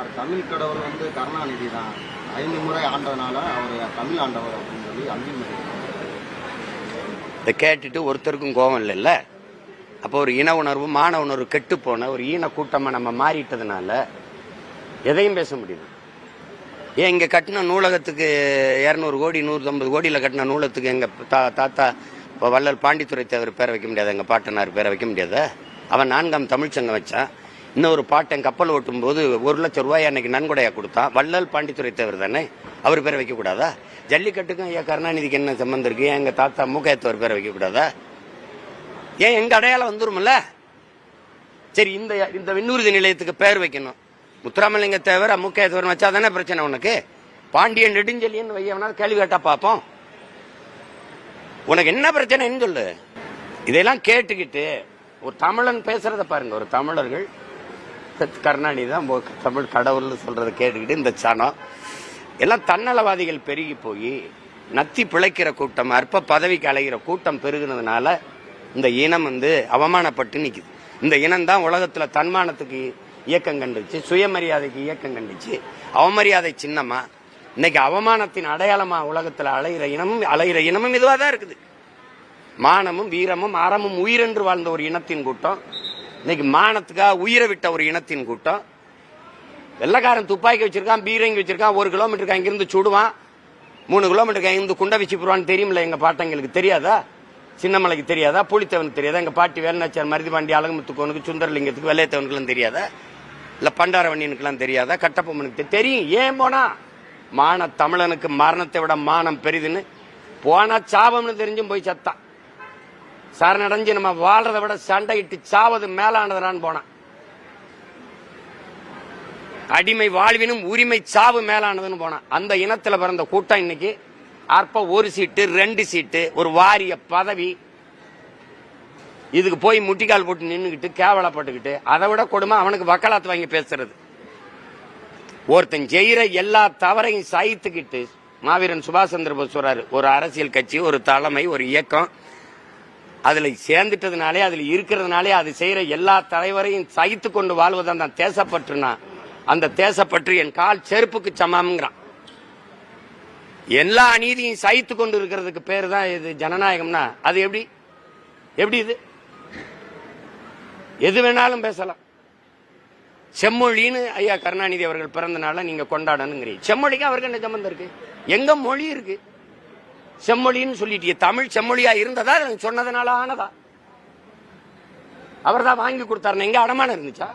Sir Tamil கடவுள் வந்து கருணாநிதி தான் ஐந்து முறை ஆண்டதுனால அவர் தமிழ் ஆண்டவர் அப்படின்னு சொல்லி அங்கீகரிக்கிறார் இதை கேட்டுட்டு ஒருத்தருக்கும் கோபம் இல்லைல்ல? அப்போ ஒரு இன உணர்வு மான உணர்வு கெட்டு போன ஒரு ஈன கூட்டமாக நம்ம மாறிட்டதுனால எதையும் பேச முடியுது ஏன் இங்கே கட்டின நூலகத்துக்கு இரநூறு கோடி நூற்றம்பது கோடியில் கட்டின நூலகத்துக்கு எங்கள் தா தாத்தா இப்போ வள்ளல் பாண்டித்துறை தேவர் பேரை வைக்க முடியாது எங்கள் பாட்டனார் பேரை வைக்க முடியாது? அவன் நான்காம் தமிழ்ச்சங்கம் வச்சான். இன்னொரு பாட்டன் கப்பல் ஓட்டும் போது ஒரு லட்சம் ரூபாய் அன்னைக்கு நன்கொடையாக கொடுத்தான் வள்ளல் பாண்டித்துறை தேவர் தானே? அவர் பேரை வைக்கக்கூடாதா ஜல்லிக்கட்டுக்கும் ஐயா கருணாநிதிக்கு என்ன சம்பந்தம் இருக்கு? ஏன் எங்கள் தாத்தா மூக்கையத்தவர் பேரை வைக்கக்கூடாதா ஏன் எங்கள் அடையாளம் வந்துருமில்ல சரி இந்த இந்த விண்ணூர்தி நிலையத்துக்கு பேர் வைக்கணும். முத்துராமலிங்க தேவர் அம்முக்கையத்தவர் வச்சா தானே பிரச்சனை உனக்கு? பாண்டியன் நெடுஞ்செலியன் வையவனா கேள்வி கேட்டா பார்ப்போம். உனக்கு என்ன பிரச்சனைன்னு சொல்லு. இதெல்லாம் கேட்டுக்கிட்டு ஒரு தமிழன் பேசுறத பாருங்க ஒரு தமிழர்கள். கருணாநிதி தான் தமிழ் கடவுள்னு சொல்றதை கேட்டுக்கிட்டு இந்த சனம் எல்லாம் தன்னலவாதிகள் பெருகி போய் நத்தி பிழைக்கிற கூட்டம் அற்ப பதவிக்கு அலைகிற கூட்டம் பெருகினதுனால இந்த இனம் வந்து அவமானப்பட்டு நிற்குது இந்த இனம் தான் உலகத்தில் தன்மானத்துக்கு இயக்கம் கண்டுச்சு சுயமரியாதைக்கு இயக்கம் கண்டுச்சு. அவமரியாதை சின்னமா இன்னைக்கு அவமானத்தின் அடையாளமா உலகத்தில் அலைகிற இனமும் அலைகிற இனமும் இதுவாக தான் இருக்குது. மானமும் வீரமும் அறமும் உயிரென்று வாழ்ந்த ஒரு இனத்தின் கூட்டம். இன்னைக்கு மானத்துக்காக உயிரை விட்ட ஒரு இனத்தின் கூட்டம். வெள்ளக்காரன் துப்பாக்கி வச்சிருக்கான் பீரங்கி வச்சிருக்கான் ஒரு கிலோமீட்டருக்கு அங்கிருந்து சுடுவான் மூணு கிலோமீட்டருக்கு அங்கிருந்து குண்டை வச்சு போடுவான்னு தெரியுமில்ல எங்க பாட்டங்களுக்கு தெரியாதா? சின்னமலைக்கு தெரியாதா? புளித்தவனுக்கு தெரியாதா? எங்க பாட்டி வேலுநாச்சியார் மருதிபாண்டி அழகுமுத்துக்கோனுக்கு சுந்தரலிங்கத்துக்கு வெள்ளையத்தவனுக்குலாம் தெரியாதா? இல்ல பண்டாரவண்ணியனுக்குலாம் தெரியாதா? கட்டப்பொம்மனுக்கு தெரியும் ஏன் போனா? மான தமிழனுக்கு மரணத்தை விட மானம் பெரிதுன்னு போனா சாபம்னு தெரிஞ்சும் போய் சத்தான். சரணடைஞ்சு நம்ம வாழ்றதை விட சண்டையிட்டு சாவது மேலானதுனான்னு போனான். அடிமை வாழ்வினும் உரிமை சாவு மேலானதுன்னு போனான். அந்த இனத்துல பிறந்த கூட்டம் இன்னைக்கு அற்ப ஒரு சீட்டு ரெண்டு சீட்டு ஒரு வாரிய பதவி. இதுக்கு போய் முட்டிக்கால் போட்டு நின்னுக்கிட்டு கேவலப்பட்டுக்கிட்டு அதை விட கொடுமை அவனுக்கு வக்கலாத்து வாங்கி பேசுறது. ஒருத்தன் செய்யற எல்லா தவறையும் சகித்துக்கிட்டு மாவீரன் சுபாஷ் சந்திர போஸ் சொல்றாரு ஒரு அரசியல் கட்சி ஒரு தலைமை ஒரு இயக்கம் அதுல சேர்ந்துட்டதுனாலே அதுல இருக்கிறதுனாலே அது செய்யற எல்லா தலைவரையும் சகித்து கொண்டு வாழ்வதான் தான் தேசப்பற்றுனா. அந்த தேசப்பற்று என் கால் செருப்புக்கு சமம்ங்கிறான். எல்லா அநீதியும் சகித்து கொண்டு இருக்கிறதுக்கு பேர் தான் இது ஜனநாயகம்னா. அது எப்படி? எப்படி இது? எது வேணாலும் பேசலாம். செம்மொழின்னு ஐயா கருணாநிதி அவர்கள் பிறந்த நாளை நீங்க கொண்டாடணுங்கிறீங்க. செம்மொழிக்கு அவருக்கு என்ன சம்பந்தம் இருக்கு? எங்க மொழி இருக்கு? செம்மொழின்னு சொல்லிட்டு தமிழ் செம்மொழியா இருந்ததா? அது சொன்னதுனால ஆனதா? அவர் தான் வாங்கி கொடுத்தாருன்னு. எங்க அடமானம் இருந்துச்சா?